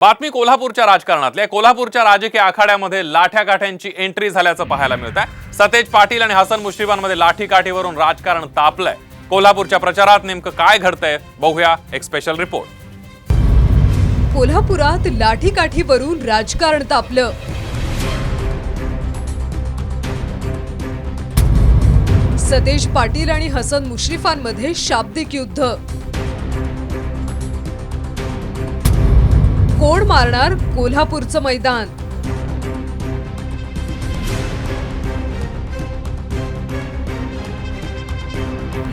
बातमी कोल्हापूरच्या राजकारणातल्या कोल्हापूरच्या राजकीय आखाड्यामध्ये लाठ्या काठ्यांची एंट्री झाल्याचं पाहायला मिळत आहे सतेज पाटील आणि हसन मुश्रीफांमध्ये लाठीकाठीवरून राजकारण तापलंय. कोल्हापूरच्या प्रचारात नेमकं काय घडतंय बघूया एक स्पेशल रिपोर्ट कोल्हापुरात लाठीकाठीवरून राजकारण तापलं. सतेज पाटील आणि हसन मुश्रीफांमध्ये शाब्दिक युद्ध. कोण मारणार कोल्हापूरचं मैदान.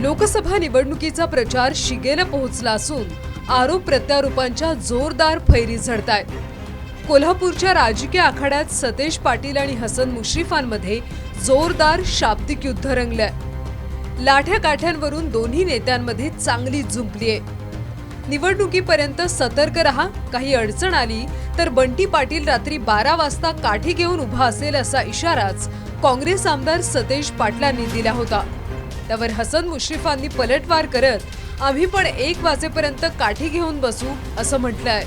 लोकसभा निवडणुकीचा प्रचार शिगेला पोहोचला असून आरोप प्रत्यारोपांच्या जोरदार फैरी झडतायत. कोल्हापूरच्या राजकीय आखाड्यात सतेज पाटील आणि हसन मुश्रीफांमध्ये जोरदार शाब्दिक युद्ध रंगलंय. लाठ्या काठ्यांवरून दोन्ही नेत्यांमध्ये चांगली जुंपलीय. निवडणुकीपर्यंत सतर्क रहा. काही अडचण आली तर बंटी पाटील रात्री बारा वाजता काठी घेऊन उभा असेल असा इशाराच काँग्रेस आमदार सतेज पाटलांनी दिला होता. त्यावर हसन मुश्रीफांनी पलटवार करत आम्ही पण एक वाजेपर्यंत काठी घेऊन बसू असं म्हटलंय.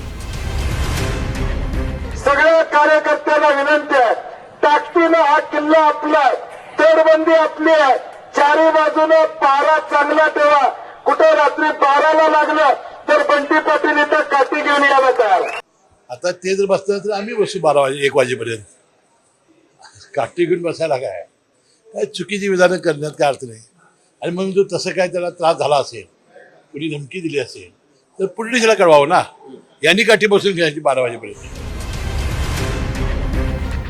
सगळ्या कार्यकर्त्यांना विनंती आहे. ताकदीनं हा किल्ला आपला आहे तोडबंदी आपली आहे. चारी बाजूने पारा चांगला ठेवा. कुठे रात्री बाराला लागलं तर बंटी पाटील इथं काठी घेऊन यायला तयार आहे. आता ते जर बसलं तर आम्ही बसू बारा वाजे एक वाजेपर्यंत. काठी घेऊन बसायला काय? काय चुकीची विधानं करण्यात काय अर्थ नाही. आणि म्हणून जर तसं काय त्याला त्रास झाला असेल कुणी धमकी दिली असेल तर पुलिसला कळवावं ना. यांनी काठी बसून घ्यायची बारा वाजेपर्यंत.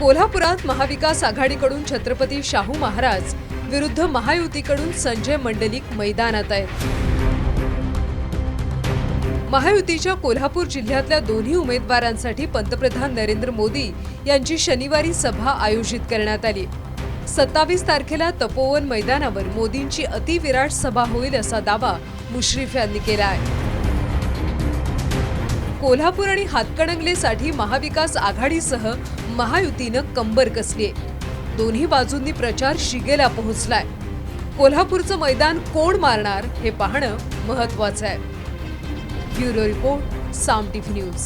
कोल्हापुरात महाविकास आघाडीकडून छत्रपती शाहू महाराज विरुद्ध महायुतीकडून संजय मंडलिक मैदानात आहेत. महायुतीच्या कोल्हापूर जिल्ह्यातल्या दोन्ही उमेदवारांसाठी पंतप्रधान नरेंद्र मोदी यांची शनिवारी सभा आयोजित करण्यात आली. सत्तावीस तारखेला तपोवन मैदानावर मोदींची अतिविराट सभा होईल असा दावा मुश्रीफ यांनी केला आहे. कोल्हापूर आणि हातकणंगलेसाठी महाविकास आघाडीसह महायुतीनं कंबर कसली दोन्ही बाजूंनी प्रचार शिगेला पोहोचलाय. कोल्हापूरचं मैदान कोण मारणार हे पाहणं महत्वाचं आहे. Bureau report Saam TV news.